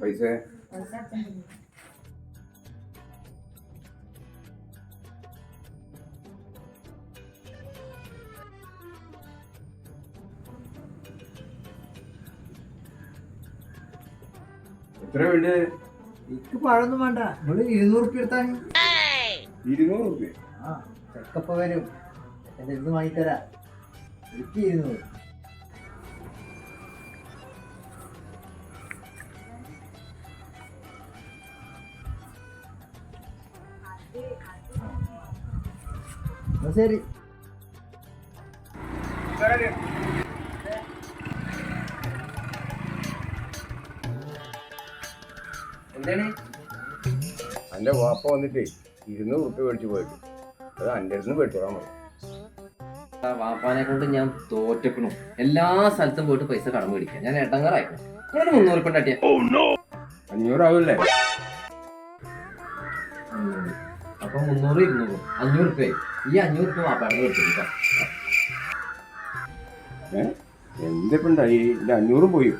പൈസ? എത്ര വേണ്ട എനിക്ക് പഴമൊന്നും വേണ്ട. നമ്മൾ ഇരുന്നൂറ് ഉറുപ്പ്യ എടുത്താൽ ഇരുന്നൂറ് റുപ്യ ആ ചെക്കപ്പ വരും. എന്റെ ഇത് വാങ്ങിത്തരാ. എന്നാ ശരി. എന്റെ വാപ്പ വന്നിട്ട് ഇരുന്നൂറ് റുപ്യ മേടിച്ചു പോയിട്ട്. അത് എന്റെ അടുത്ത് നിന്ന് പോകാൻ പറഞ്ഞു. വാപ്പാനെ കൊണ്ട് ഞാൻ തോറ്റക്കണു. എല്ലാ സ്ഥലത്തും പോയിട്ട് പൈസ കടം മേടിക്കാം. ഞാൻ എട്ടങ്ങാറായിക്കണം ഒരു മുന്നൂറ് ഉറുപ്പിക അട്ടിയ അഞ്ഞൂറാവില്ലേ? അപ്പൊ മുന്നൂറ് ഇരുന്നൂറ്. അഞ്ഞൂറ് ഉറുപ്പ്യ ഈ അഞ്ഞൂറ് ഉറുപ്പ്യ വാപ്പാടെ കൊടുത്തിരിക്കാം എന്തിപ്പുണ്ടായി അഞ്ഞൂറും പോയി.